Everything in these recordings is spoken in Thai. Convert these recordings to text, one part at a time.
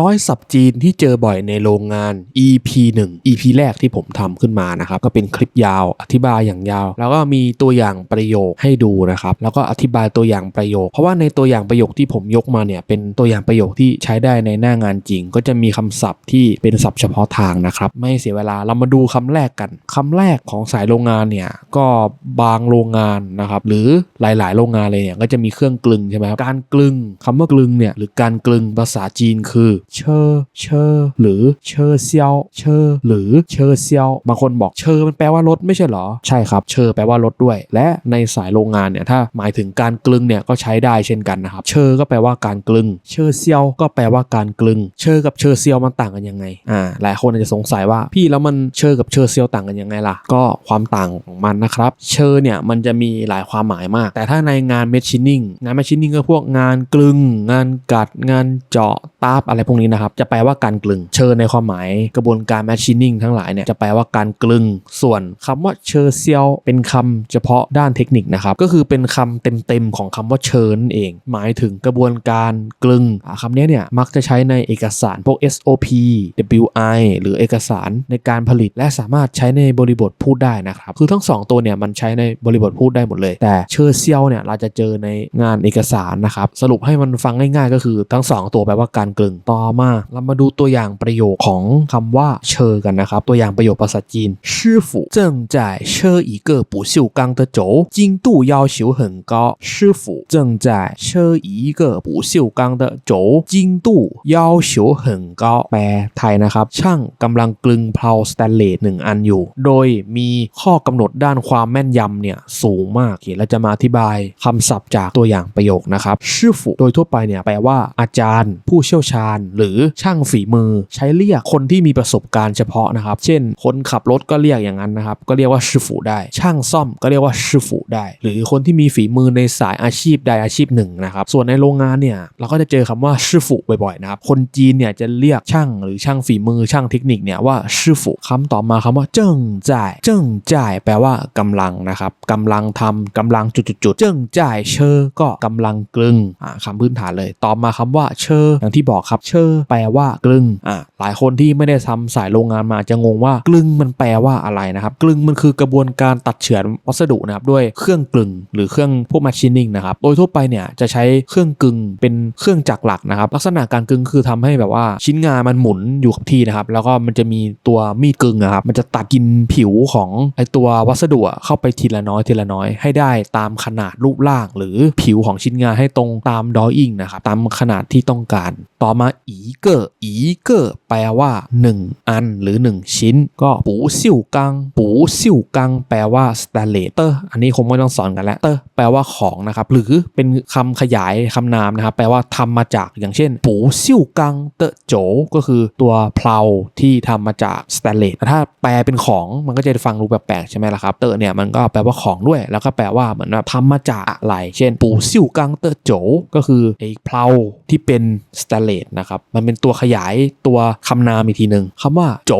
ร้อยศัพท์จีนที่เจอบ่อยในโรงงาน EP 1 EP แรกที่ผมทำขึ้นมานะครับ ก็เป็นคลิปยาวอธิบายอย่างยาว แล้วก็มีตัวอย่างประโยคให้ดูนะครับ แล้วก็อธิบายตัวอย่างประโยค เพราะว่าในตัวอย่างประโยคที่ผมยกมาเนี่ย เป็นตัวอย่างประโยคที่ใช้ได้ในหน้างานจริง ก็จะมีคำศัพท์ที่เป็นศัพท์เฉพาะทางนะครับ ไม่เสียเวลาเรามาดูคำแรกกันคำแรกของสายโรงงานเนี่ยก็บางโรงงานนะครับหรือหลาย ๆ โรงงานเลยเนี่ยก็จะมีเครื่องกลึงใช่ไหมครับการกลึงคำว่ากลึงเนี่ยหรือการกลึงภาษาจีนคือเชอเชอหรือเชอเซียวเชอหรือเชอเซียวบางคนบอกเชอมันแปลว่ารถไม่ใช่เหรอ ใช่ครับ เชอแปลว่ารถด้วย และในสายโรงงานเนี่ยถ้าหมายถึงการกลึงเนี่ยก็ใช้ได้เช่นกันนะครับ เชอก็แปลว่าการกลึง เชอเซียวก็แปลว่าการกลึง เชอกับเชอเซียวมันต่างกันยังไงอ่าหลายคนอาจจะสงสัยว่าพี่แล้วมันเชอกับเชอเซียวต่างกันยังไงล่ะ ก็ความต่างของมันนะครับ เชอเนี่ยมันจะมีหลายความหมายมาก แต่ถ้าในงานเมชชินนิ่งงานเมชชินนิ่งก็พวกงานกลึง งานกัดงานเจาะตาบอะไรพวกนี้นะครับจะแปลว่าการกลึง เชอในความหมายกระบวนการแมชชินนิ่งทั้งหลายเนี่ยจะแปลว่าการกลึง ส่วนคำว่าเชอเซียวเป็นคำเฉพาะด้านเทคนิคนะครับก็คือเป็นคำเต็มๆของคำว่าเชอนั่นเอง หมายถึงกระบวนการกลึงคำนี้เนี่ยมักจะใช้ในเอกสารพวก SOP WI หรือเอกสารในการผลิต และสามารถใช้ในบริบทพูดได้นะครับคือทั้ง 2 ตัวเนี่ยมันใช้ในบริบทพูดได้หมดเลย แต่เชอเซียวเนี่ยเราจะเจอในงานเอกสารนะครับสรุปให้มันฟังง่ายๆ ก็คือทั้ง 2 ตัวแปลว่าการกลึงต่มาเรามาดูตัวอย่างประโยคของคำว่าเชอกันนะครับ ตัวอย่างประโยคภาษาจีน师傅正在车一个不锈钢的轴精度要求很高师傅正在车一个不锈钢的轴精度要求很高แปลไทยนะครับ ช่างกำลังกลึงเพลาสแตนเลสหนึ่งอันอยู่ โดยมีข้อกำหนดด้านความแม่นยำเนี่ยสูงมากโอเคเราจะมาอธิบายคำศัพท์จากตัวอย่างประโยคนะครับชื่อฝูโดยทั่วไปเนี่ยแปลว่าอาจารย์ ผู้เชี่ยวชาญ หรือช่างฝีมือ ใช้เรียกคนที่มีประสบการณ์เฉพาะนะครับ เช่น คนขับรถก็เรียกอย่างนั้นนะครับ ก็เรียกว่าชื่อฝูได้ ช่างซ่อมก็เรียกว่าชื่อฝูได้ หรือคนที่มีฝีมือในสายอาชีพใดอาชีพหนึ่งนะครับ ส่วนในโรงงานเนี่ยเราก็จะเจอคำว่าชื่อฝูบ่อยๆนะครับคนจีนเนี่ยจะเรียกช่างหรือช่างฝีมือช่างเทคนิคเนี่ยว่าชื่อฝูคำต่อมาคำว่า เจิ้งจ่ายเจิ้งจ่ายแปลว่ากำลังนะครับกำลังทำกำลังจุดๆเจิ้งจ่ายเชอก็กำลังกลึงอ่าคำพื้นฐานเลย ต่อมาคำว่าเชออย่างที่บอกครับเชอแปลว่ากลึงอ่าหลายคนที่ไม่ได้ทำสายโรงงานมาจะงงว่ากลึงมันแปลว่าอะไรนะครับ กลึงมันคือกระบวนการตัดเฉือนวัสดุนะครับด้วยเครื่องกลึง หรือเครื่องพวก machining นะครับโดยทั่วไปเนี่ยจะใช้เครื่องกลึงเป็นเครื่องจักรหลักนะครับลักษณะการกลึงคือทำให้แบบว่าชิ้นงานมันหมุนอยู่กับที่นะครับแล้วก็มันจะมีตัวมีดกลึงนะครับมันจะตัดกินผิวของไอตัววัสดุอะเข้าไปทีละน้อยทีละน้อยให้ได้ตามขนาดรูปร่าง หรือผิวของชิ้นงานให้ตรงตามดออิ่งนะครับตามขนาดที่ต้องการ ต่อมาอีเกอร์อีเกอร์แปลว่า 1 อันหรือ 1 ชิ้น ก็ปูซิ่วกัง ปูซิ่วกัง แปลว่าสแตเลเตอร์อันนี้คงไม่ต้องสอนกันแล้วเตอร์แปลว่าของนะครับ หรือเป็นคำขยายคำนามนะครับ แปลว่าทำมาจากอย่างเช่น ปูซิ่วกังเตอโจ ก็คือตัวเพลาที่ทำมาจากสแตเลสถ้าแปลเป็นของมันก็จะฟังดูแปลกๆใช่ไหมล่ะครับเตอร์เนี่ยมันก็แปลว่าของด้วย แล้วก็แปลว่าเหมือนว่าทำมาจากอะไร เช่น ปูซิ่วกังเตอโจ ก็คือไอ้เพลาที่เป็นสแตเลสนะครับมันเป็นตัวขยายตัวคำนามอีกทีหนึ่งคำว่าโจ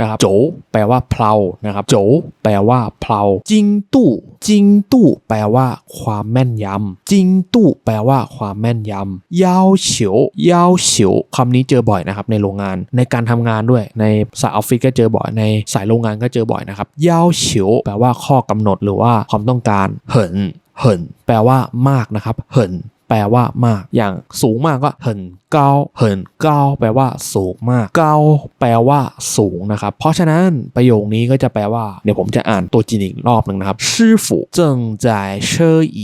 นะครับโจแปลว่าเพลานะครับโจแปลว่าเพลาจิงตู้จิงตู้แปลว่าความแม่นยำจิงตู้แปลว่าความแม่นยำยาวเฉียวยาวเฉียวคำนี้เจอบ่อยนะครับในโรงงานในการทำงานด้วยในสายออฟฟิศก็เจอบ่อยในสายโรงงานก็เจอบ่อยนะครับยาวเฉียวแปลว่าข้อกำหนดหรือว่าความต้องการเหินเหินแปลว่ามากนะครับ เหิน แปลว่ามาก อย่างสูงมากก็เหินเกาเหินเกาแปลว่าสูงมาก เกาแปลว่าสูงนะครับ เพราะฉะนั้นประโยคนี้ก็จะแปลว่า เดี๋ยวผมจะอ่านตัวจีนอีกรอบหนึ่งนะครับ师傅正在车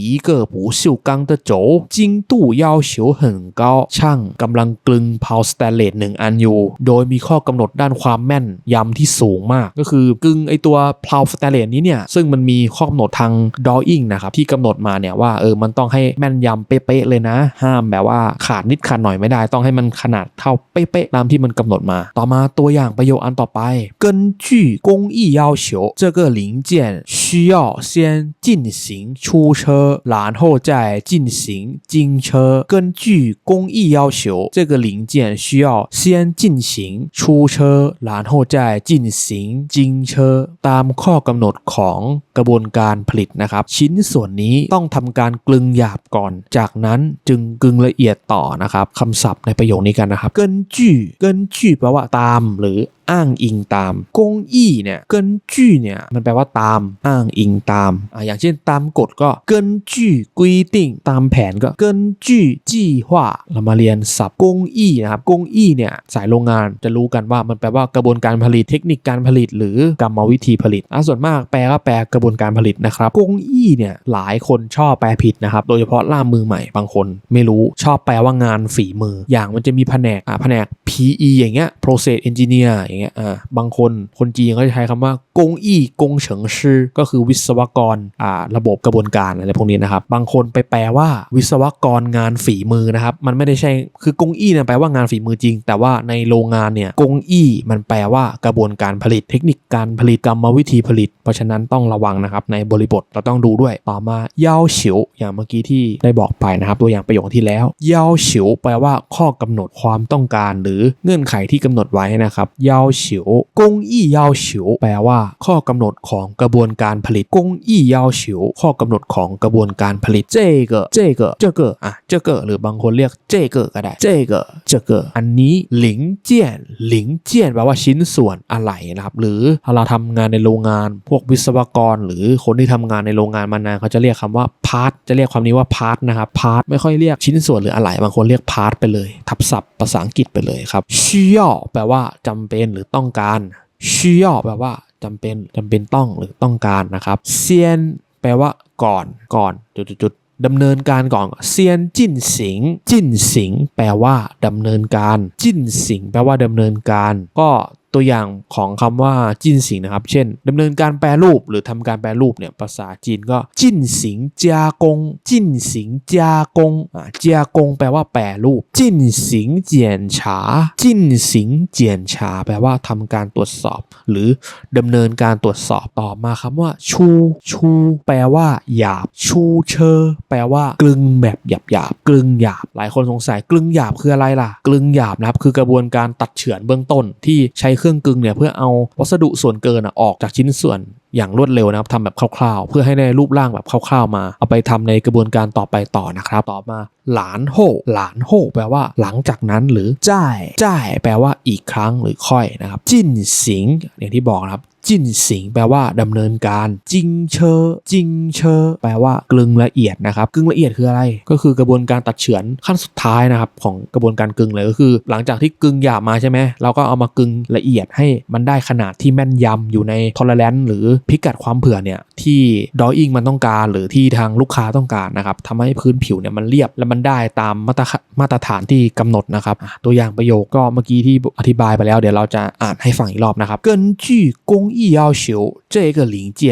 一个不锈钢的轴精度要求很高ช่างกำลังกลึงเพาสแตนเลสหนึ่งอันอยู่ โดยมีข้อกำหนดด้านความแม่นยำที่สูงมาก ก็คือกึงไอตัวเพลาสแตนเลสนี้เนี่ย ซึ่งมันมีข้อกำหนดทางดออิ่งนะครับ ที่กำหนดมาเนี่ยว่าเออมันต้องให้แม่นยำเป๊ะ ๆเลยนะ ห้ามแบบว่าขาดนิดขาดหน่อยไม่ได้ ต้องให้มันขนาดเท่าเป๊ะๆตามที่มันกำหนดมา ต่อมาตัวอย่างประโยคอันต่อไป根据工艺要求这个零件需要先进行出车然后再进行精车根据工艺要求这个零件需要先进行出车然后再进行精车ตามข้อกำหนดของกระบวนการผลิตนะครับ ชิ้นส่วนนี้ต้องทำการกลึงหยาบก่อน จาก นั้นจึงกึงละเอียดต่อนะครับคำศัพท์ในประโยคนี้กันนะครับ เกินจี้เกินจี้แปลว่าตามหรือ อ้างอิงตาม กงอี้เนี่ยเกินจื่อเนี่ยมันแปลว่าตามอ้างอิงตามอ่าอย่างเช่นตามกฎก็เกินจื่อ规定ตามแผนก็เกินจื่อจี้หว่าเรามาเรียนศัพท์กงอี้นะครับกงอี้เนี่ยสายโรงงานจะรู้กันว่ามันแปลว่ากระบวนการผลิตเทคนิคการผลิต หรือกรรมวิธีผลิตอะส่วนมากแปลก็แปลกระบวนการผลิตนะครับกงอี้เนี่ยหลายคนชอบแปลผิดนะครับโดยเฉพาะล่ามมือใหม่บางคน ไม่รู้ชอบแปลว่างานฝีมือ อย่างมันจะมีแผนกอ่าแผนก PE อย่างเงี้ย process engineer อย่างเงี้ยอ่าบางคนคนจีนก็จะใช้คำว่ากงอี้กงเฉิงชื่อก็คือวิศวกรอ่าระบบกระบวนการอะไรพวกนี้นะครับบางคนไปแปลว่าวิศวกรงานฝีมือนะครับมันไม่ได้ใช่คือกงอี้เนี่ยแปลว่างานฝีมือจริง แต่ว่าในโรงงานเนี่ยกงอี้มันแปลว่ากระบวนการผลิต เทคนิคการผลิตกรรมวิธีผลิต เพราะฉะนั้นต้องระวังนะครับในบริบทเราต้องดูด้วยต่อมาเย้าเฉียวอย่างเมื่อกี้ที่ได้บอกไปนะครับตัวอย่างประโยคที่แล้วเย้าเฉียวแปลว่าข้อกำหนดความต้องการ หรือเงื่อนไขที่กำหนดไว้นะครับเย้าาเฉียวงอี้ยาวเฉียวแปลว่า ข้อกำหนดของกระบวนการผลิตกงอี้ยาวเฉียวข้อกำหนดของกระบวนการผลิตเจเกอเจเกอเจเกออะเจเกอหรือบางคนเรียกเจเกอก็ได้เจเกอเจเกออันนี้零件零件แปลว่าชิ้นส่วนอะไรนะครับหรือเราทำงานในโรงงานพวกวิศวกร หรือคนที่ทำงานในโรงงานมานานเขาจะเรียกคำว่าพาร์ทจะเรียกความนี้ว่าพาร์ทนะครับพาร์ทไม่ค่อยเรียกชิ้นส่วนหรืออะไรบางคนเรียกพาร์ทไปเลย ทับศัพท์ภาษาอังกฤษไปเลยครับเชี่ยแปลว่าจำเป็นหรือต้องการ需要แปลว่าจำเป็นจำเป็นต้องหรือต้องการนะครับเซียนแปลว่าก่อนก่อนจุดๆๆดำเนินการก่อนเซียนจิ้นสิง จิ้นสิง แปลว่าดำเนินการ จิ้นสิง แปลว่าดำเนินการ ก็ ตัวอย่างของคำว่าจินสิงนะครับ เช่นดำเนินการแปรรูปหรือทำการแปรรูปเนี่ยภาษาจีนก็จินสิงจากงจินสิงจากงอ่าจากงแปลว่าแปรรูปจินสิงเจียนฉาจินสิงเจียนฉาแปลว่าทำการตรวจสอบ หรือดำเนินการตรวจสอบต่อมาคำว่า ชู ชู แปลว่า หยาบ ชูเชอแปลว่ากลึงแบบหยาบหยาบกลึงหยาบ หลายคนสงสัยกลึงหยาบคืออะไรล่ะ กลึงหยาบนะครับคือกระบวนการตัดเฉือนเบื้องต้นที่ใช้เครื่องกึงเนี่ยเพื่อเอาวัสดุส่วนเกินอออกจากชิ้นส่วนอย่างรวดเร็วนะครับทำแบบคร่าวๆ เพื่อให้ได้รูปร่างแบบคร่าวๆมา เอาไปทำในกระบวนการต่อไปต่อนะครับ ต่อมา หลานโฮหลานโฮแปลว่าหลังจากนั้นหรือจ่ายจ่ายแปลว่าอีกครั้งหรือค่อยนะครับ จิ้นสิงอย่างที่บอกนะครับจิ้นสิงแปลว่าดำเนินการ จิงเชอจิงเชอแปลว่ากลึงละเอียดนะครับกลึงละเอียดคืออะไร ก็คือกระบวนการตัดเฉือนขั้นสุดท้ายนะครับของกระบวนการกลึงเลยก็คือ หลังจากที่กลึงหยาบมาใช่ไหมเราก็เอามากลึงละเอียดให้มันได้ขนาดที่แม่นยำอยู่ในทอร์เรนหรือพิกัดความเผื่อเนี่ยที่ดออิงมันต้องการหรือที่ทางลูกค้าต้องการนะครับทำให้พื้นผิวเนี่ยมันเรียบและมได้ตามมาตรมาตรฐานที่กำหนดนะครับอ่ะตัวอย่างประโยคก็เมื่อกี้ที่อธิบายไปแล้วเดี๋ยวเราจะอ่านให้ฟังอีกรอบนะครับ根据工艺要求这个零件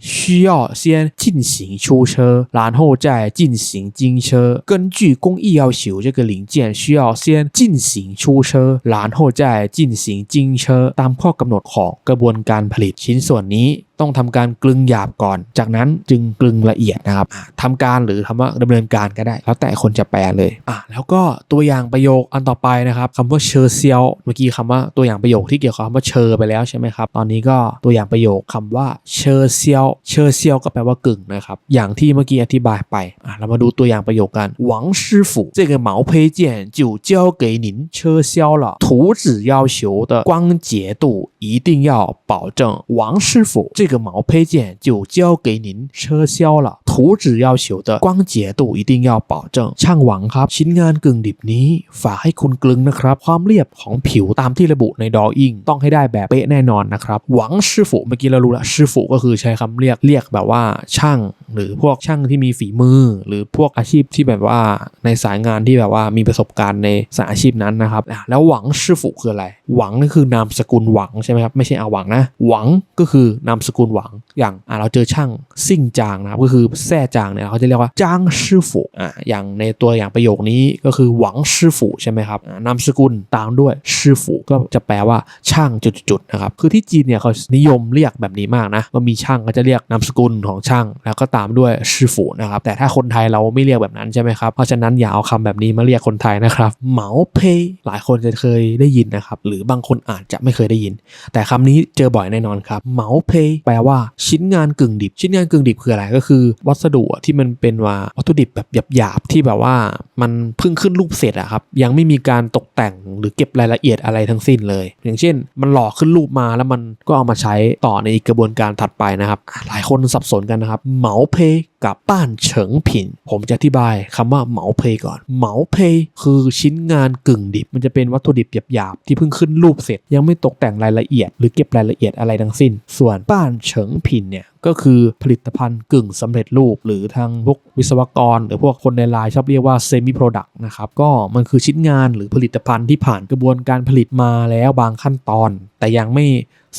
需要先进行出车然后再进行精车根据工艺要求这个零件需要先进行出车然后再进行精车ตามข้อกำหนดของกระบวนการผลิตชิ้นส่วนนี้ ต้องทำการกลึงหยาบก่อน จากนั้นจึงกลึงละเอียดนะครับอ่ะทำการหรือคำว่าดำเนินการก็ได้ แล้วแต่คนจะแปลเลยอ่ะแล้วก็ตัวอย่างประโยคอันต่อไปนะครับคำว่าเชอเซียวเมื่อกี้คำว่าตัวอย่างประโยคที่เกี่ยวกับคำว่าเชอไปแล้วใช่ไหมครับ ตอนนี้ก็ตัวอย่างประโยคคำว่าเชอเซียวเชอเซียวก็แปลว่ากึ่งนะครับ อย่างที่เมื่อกี้อธิบายไปอ่ะเรามาดูตัวอย่างประโยคกันหวัง师傅这个毛坯件就交给您车销了图纸要求的光洁度一定要保证王师傅这个 毛坯件就交给您车销了图纸要求的光洁度一定要保证ช่างหวังครับ ชิ้นงานกึ่งดิบนี้ ฝากให้คุณกลึงนะครับ ความเรียบของผิวตามที่ระบุในดออิงต้องให้ได้แบบเป๊ะแน่นอนนะครับ หวังชื่อฝูเมื่อกี้เรารู้ละชื่อฝูก็คือใช้คำเรียกเรียกแบบว่าช่าง หรือพวกช่างที่มีฝีมือ หรือพวกอาชีพที่แบบว่าในสายงานที่แบบว่ามีประสบการณ์ในสายอาชีพนั้นนะครับอ่ะแล้วหวังชื่อฝูคืออะไร หวังนี่คือนามสกุลหวังใช่ไหมครับไม่ใช่อาหวังนะ หวังก็คือนามสกุล ุลหวัง อย่างเราเจอช่างซิ่งจางนะครับก็คือแซ่จางเนี่ยเขาจะเรียกว่าจางชื่อฝูอะอย่างในตัวอย่างประโยคนี้ก็คือหวังชื่อฝูใช่ไหมครับนามสกุลตามด้วยชื่อฝูก็จะแปลว่าช่างจุดๆนะครับคือที่จีนเนี่ยเขานิยมเรียกแบบนี้มากนะก็มีช่างก็จะเรียกนามสกุลของช่าง แล้วก็ตามด้วยชื่อฝูนะครับแต่ถ้าคนไทยเราไม่เรียกแบบนั้นใช่ไหมครับเพราะฉะนั้นอย่าเอาคำแบบนี้มาเรียกคนไทยนะครับเหมาเพยหลายคนจะเคยได้ยินนะครับหรือบางคนอาจจะไม่เคยได้ยิน แต่คำนี้เจอบ่อยแน่นอนครับเหมาเพยแปลว่าชิ้นงานกึ่งดิบ ชิ้นงานกึ่งดิบคืออะไรก็คือ วัสดุที่มันเป็นว่าวัตถุดิบแบบหยาบๆที่แบบว่ามันเพิ่งขึ้นรูปเสร็จอะครับยังไม่มีการตกแต่งหรือเก็บรายละเอียดอะไรทั้งสิ้นเลย อย่างเช่น มันหล่อขึ้นรูปมาแล้วมันก็เอามาใช้ต่อในกระบวนการถัดไปนะครับ หลายคนสับสนกันนะครับเหมาเพ กับป้านเฉิงผิน ผมจะอธิบายคำว่าเหมาเพยก่อน เหมาเพยคือชิ้นงานกึ่งดิบ มันจะเป็นวัตถุดิบหยาบๆที่เพิ่งขึ้นรูปเสร็จ ยังไม่ตกแต่งรายละเอียด หรือเก็บรายละเอียดอะไรทั้งสิ้น ส่วนป้านเฉิงผินเนี่ยก็คือผลิตภัณฑ์กึ่งสำเร็จรูป หรือทางพวกวิศวกร หรือพวกคนในไลน์ชอบเรียกว่าเซมิโปรดักต์นะครับก็มันคือชิ้นงานหรือผลิตภัณฑ์ที่ผ่านกระบวนการผลิตมาแล้วบางขั้นตอน แต่ยังไม่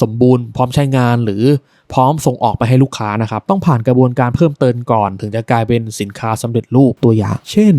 สมบูรณ์พร้อมใช้งานหรือ พร้อมส่งออกไปให้ลูกค้านะครับต้องผ่านกระบวนการเพิ่มเติมก่อน ถึงจะกลายเป็นสินค้าสำเร็จรูปตัวอย่าง เช่น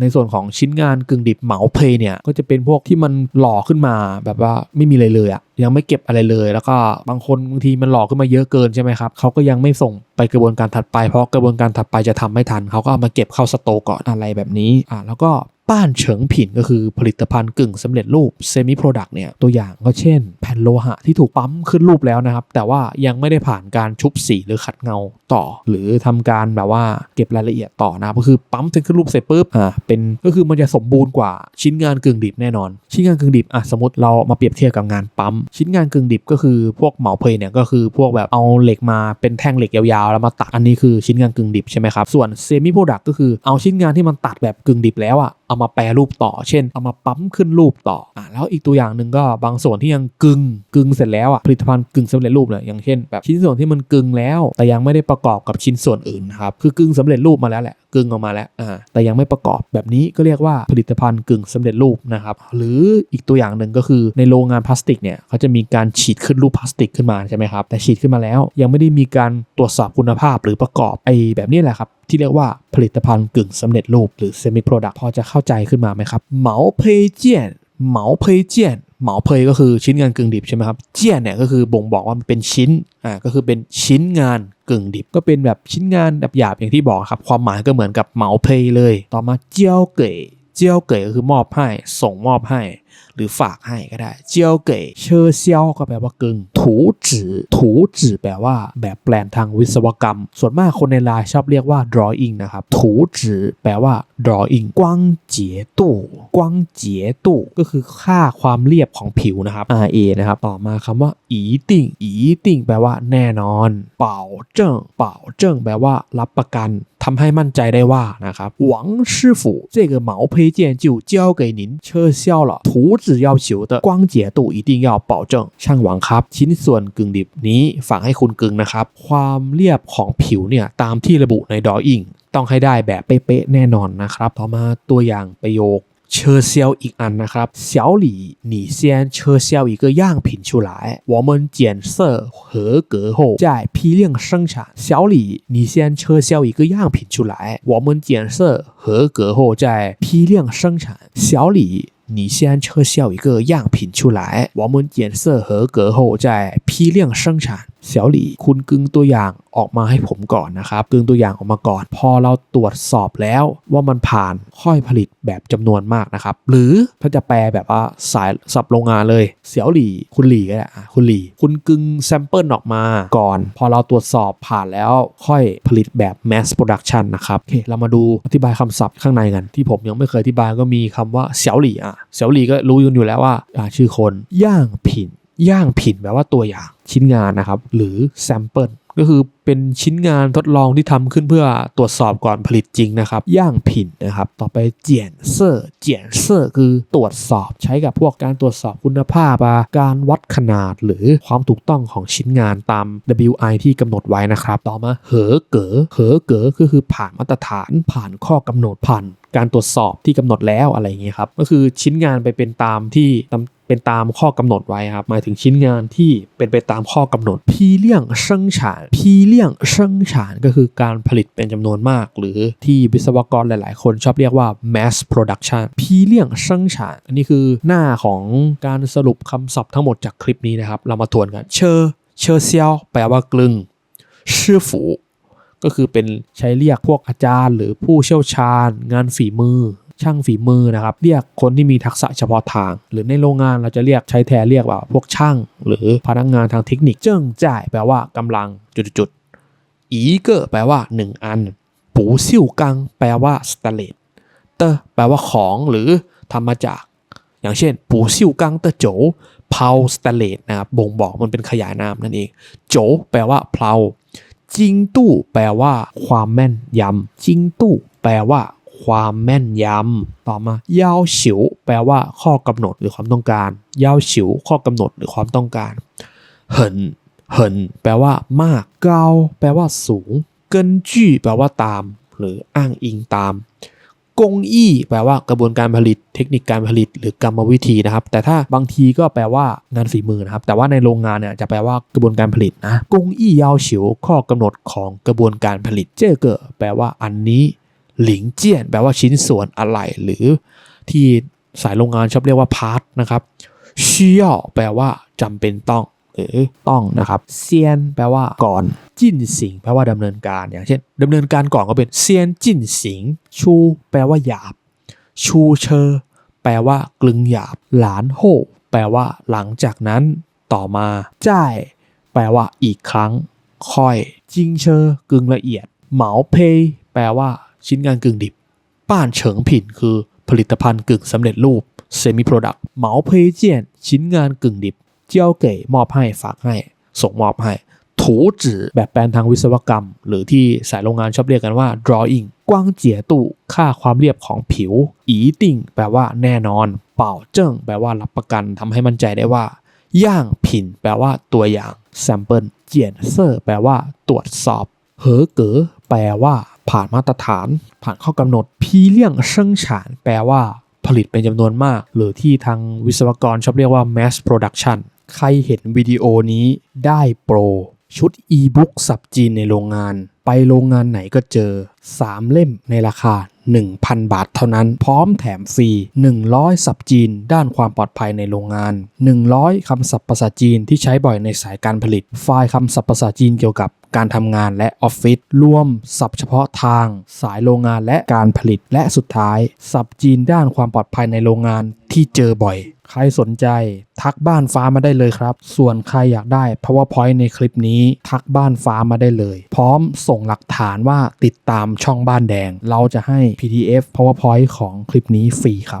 ในส่วนของชิ้นงานกึ่งดิบเหมาเพลเนี่ยก็จะเป็นพวกที่มันหล่อขึ้นมาแบบว่าไม่มีอะไรเลยอะ ยังไม่เก็บอะไรเลย แล้วก็บางคนบางทีมันหล่อขึ้นมาเยอะเกินใช่ไหมครับเขาก็ยังไม่ส่งไปกระบวนการถัดไป เพราะกระบวนการถัดไปจะทำไม่ทันเขาก็เอามาเก็บเข้าสโตก่อนอะไรแบบนี้อ่าแล้วก็ป้านเฉิงผินก็คือผลิตภัณฑ์กึ่งสำเร็จรูปเซมิโปรดักต์เนี่ยตัวอย่างก็เช่น แผ่นโลหะที่ถูกปั๊มขึ้นรูปแล้วนะครับ แต่ว่ายังไม่ได้ผ่านการชุบสีหรือขัดเงาต่อ หรือทำการแบบว่าเก็บรายละเอียดต่อนะก็คือปั๊มขึ้นรูปเสร็จปุ๊บอ่าเป็นก็คือมันจะสมบูรณ์กว่าชิ้นงานกึ่งดิบแน่นอน ชิ้นงานกึ่งดิบอะสมมติเรามาเปรียบเทียบกับงานปั๊มชิ้นงานกึ่งดิบก็คือพวกเหมาเพลเนี่ยก็คือพวกแบบเอาเหล็กมาเป็นแท่งเหล็กยาวๆแล้วมาตัดอันนี้คือชิ้นงานกึ่งดิบใช่ไหมครับส่วนเซมิโปรดักต์ก็คือเอาชิ้นงานที่มันตัดแบบกึ่งดิบแล้วอะ เอามาแปรรูปต่อ เช่น เอามาปั๊มขึ้นรูปต่ออะแล้วอีกตัวอย่างหนึ่งก็บางส่วนที่ยังกึ่งกึ่งเสร็จแล้วอะผลิตภัณฑ์กึ่งสำเร็จรูปเนี่ยอย่างเช่นแบบชิ้นส่วนที่มันกึ่งแล้ว แต่ยังไม่ได้ประกอบกับชิ้นส่วนอื่นนะครับคือกึ่งสำเร็จรูปมาแล้วแหละกึ่งออกมาแล้วอ่าแต่ยังไม่ประกอบแบบนี้ก็เรียกว่าผลิตภัณฑ์กึ่งสำเร็จรูปนะครับ หรืออีกตัวอย่างหนึ่งก็คือในโรงงานพลาสติกเนี่ยเขาจะมีการฉีดขึ้นรูปพลาสติกขึ้นมาใช่ไหมครับ แต่ฉีดขึ้นมาแล้ว ยังไม่ได้มีการตรวจสอบคุณภาพหรือประกอบไอ้แบบนี้แหละครับที่เรียกว่าผลิตภัณฑ์กึ่งสำเร็จรูปหรือ semi product พอจะเข้าใจขึ้นมาไหมครับเหมาเพยเจียนเหมาเพยเจียนเหมาเพยก็คือชิ้นงานกึ่งดิบใช่ไหมครับ เจียนเนี่ยก็คือบ่งบอกว่ามันเป็นชิ้น อ่า ก็คือเป็นชิ้นงานกึ่งดิบ ก็เป็นแบบชิ้นงานแบบหยาบอย่างที่บอกครับ ความหมายก็เหมือนกับเหมาเพยเลย ต่อมาเจียวเก๋เจียวเก๋ก็คือมอบให้ ส่งมอบให้ หรือฝากให้ก็ได้ เจียวเก๋เชอเซียวก็แปลว่ากึ่งถูจือถูจือแปลว่าแบบแปลนทางวิศวกรรม ส่วนมากคนในไลน์ชอบเรียกว่า drawing นะครับ ถูจือแปลว่า drawing กว้างเจียตู่กว้างเจียตู่ก็คือค่าความเรียบของผิวนะครับ RA นะครับ ต่อมาคำว่าอีติ่งอีติ่งแปลว่าแน่นอน เป่าเจิ้งเป่าเจิ้งแปลว่ารับประกันทำให้มั่นใจได้ว่านะครับหวัง师傅这个毛坯件就交给您撤销了图 纸要求的光洁度一定要保证ช่างหวังครับ ชิ้นส่วนกึ่งดิบนี้ฝากให้คุณกึ่งนะครับ ความเรียบของผิวเนี่ยตามที่ระบุในดออิ่งต้องให้ได้แบบเป๊ะๆแน่นอนนะครับ ต่อมาตัวอย่างประโยค 撤销อีกอันนะครับ小李你先撤销一个样品出来我们检测合格后再批量生产小李你先撤销一个样品出来我们检测合格后再批量生产小李 你先撤销一个样品出来。我们检测合格后再批量生产。 เสี่ยวหลี่คุณกึ่งตัวอย่างออกมาให้ผมก่อนนะครับกึ่งตัวอย่างออกมาก่อน พอเราตรวจสอบแล้วว่ามันผ่านค่อยผลิตแบบจำนวนมากนะครับ หรือถ้าจะแปลแบบว่าสายสับโรงงานเลยเสี่ยวหลี่ คุณหลี่ก็ได้คุณหลี่ คุณกึ่งแซมเปิลออกมาก่อน พอเราตรวจสอบผ่านแล้วค่อยผลิตแบบ mass production นะครับโอเคเรามาดูอธิบายคำศัพท์ข้างในกันที่ผมยังไม่เคยอธิบายก็มีคำว่าเสี่ยวหลี่อะเสี่ยวหลี่ก็รู้อยู่แล้วว่าอ่าชื่อคนย่างผินย่างผินแปลว่าตัวอย่างชิ้นงานนะครับ หรือแซมเปิลก็คือเป็นชิ้นงานทดลองที่ทำขึ้นเพื่อตรวจสอบก่อนผลิตจริงนะครับ ย่างผินนะครับ ต่อไปเจียนเซอร์เจียนเซอร์คือตรวจสอบใช้กับพวกการตรวจสอบคุณภาพ การวัดขนาดหรือความถูกต้องของชิ้นงานตาม WI ที่กำหนดไว้นะครับ ต่อมาเหอเก๋อเหอเก๋อก็คือผ่านมาตรฐาน ผ่านข้อกำหนดผ่านการตรวจสอบที่กำหนดแล้วอะไรอย่างเงี้ยครับ ก็คือชิ้นงานไปเป็นตามที่เป็นตามข้อกำหนดไว้ครับ หมายถึงชิ้นงานที่เป็นไปตามข้อกำหนดพีเลี่ยงเชิงฉานพีเลี่ยงเชิงฉานก็คือการผลิตเป็นจำนวนมาก หรือที่วิศวกรหลาย ๆ คนชอบเรียกว่า mass production พีเลี่ยงเชิงฉานอันนี้คือหน้าของการสรุปคำศัพท์ทั้งหมดจากคลิปนี้นะครับ เรามาทวนกันเชอเชอเซียวแปลว่ากลึงชื่อฝูก็คือเป็นใช้เรียกพวกอาจารย์ หรือผู้เชี่ยวชาญ งานฝีมือ ช่างฝีมือนะครับ เรียกคนที่มีทักษะเฉพาะทาง หรือในโรงงานเราจะเรียกใช้แทนเรียกว่าพวกช่าง หรือพนักงานทางเทคนิค เจิ้งจ่ายแปลว่ากำลังจุดๆอีเกอร์แปลว่า 1 อัน ปูซิ่วกัง แปลว่าสแตนเลสเตอร์แปลว่าของหรือทำมาจาก อย่างเช่น ปูซิ่วกังเตอร์โจเพาสแตเลสนะครับบ่งบอกมันเป็นขยายนามนั่นเองโจแปลว่าเพลาจิงตู้แปลว่า ความแม่นยำจิงตู้แปลว่า ความแม่นยำต่อมาเยาฉิว แปลว่าข้อกำหนดหรือความต้องการเยาฉิว ข้อกำหนดหรือความต้องการเหินเหินแปลว่ามากเกาแปลว่าสูง เกินจี้แปลว่าตาม หรืออ้างอิงตามกงอี้แปลว่ากระบวนการผลิต เทคนิคการผลิต หรือกรรมวิธีนะครับ แต่ถ้าบางทีก็แปลว่างานฝีมือนะครับ แต่ว่าในโรงงานเนี่ยจะแปลว่ากระบวนการผลิตนะกงอี้ยาวฉิวข้อกำหนดของกระบวนการผลิต เจ้อเกอแปลว่าอันนี้ หลิงเจี้ยนแปลว่าชิ้นส่วนอะไรหรือที่สายโรงงานชอบเรียกว่าพาร์ทนะครับเชี่ยแปลว่าจำเป็นต้องหรือต้องนะครับเซียนแปลว่าก่อนจิ้นสิงแปลว่าดำเนินการอย่างเช่นดำเนินการก่อนก็เป็นเซียนจิ้นสิงชูแปลว่าหยาบ ชูเชอแปลว่ากลึงหยาบ หลานโฮแปลว่า หลังจากนั้นต่อมาจ่ายแปลว่าอีกครั้ง ค่อยจิงเชอกึงละเอียด เหมาเพยแปลว่า ชิ้นงานกึ่งดิบ ป้านเฉิงผินคือผลิตภัณฑ์กึ่งสำเร็จรูปเซมิโปรดักต์เหมาเพยเจียน ชิ้นงานกึ่งดิบ เจ้าเก๋มอบให้ฝากให้ ส่งมอบให้ถูจือแบบแปลนทางวิศวกรรม หรือที่สายโรงงานชอบเรียกกันว่า drawing กว้างเจียตู่ค่าความเรียบของผิว อีติ่งแปลว่าแน่นอน เป่าเจิ้งแปลว่ารับประกันทำให้มั่นใจได้ว่า ย่างผินแปลว่าตัวอย่าง sample เจียนเซอร์แปลว่าตรวจสอบ เหอเก๋แปลว่า ผ่านมาตรฐาน ผ่านข้อกำหนดพีเลี่ยงเชิงฉานแปลว่าผลิตเป็นจำนวนมาก หรือที่ทางวิศวกรชอบเรียกว่า mass production ใครเห็นวิดีโอนี้ได้โปร ชุดอีบุ๊กสับจีนในโรงงานไปโรงงานไหนก็เจอ 3 เล่มในราคา 1,000 บาทเท่านั้น พร้อมแถมฟรี 100 สับจีน ด้านความปลอดภัยในโรงงาน 100 คำศัพท์ภาษาจีนที่ใช้บ่อยในสายการผลิต ไฟล์คำศัพท์ภาษาจีนเกี่ยวกับการทำงานและออฟฟิศรวมศัพท์เฉพาะทาง สายโรงงานและการผลิตและสุดท้ายศัพท์จีนด้านความปลอดภัยในโรงงานที่เจอบ่อย ใครสนใจ ทักบ้านฟ้ามาได้เลยครับ ส่วนใครอยากได้ powerpoint ในคลิปนี้ ทักบ้านฟ้ามาได้เลย พร้อมสส่งหลักฐานว่าติดตามช่องบ้านแดง เราจะให้ pdf powerpoint ของคลิปนี้ฟรีครับ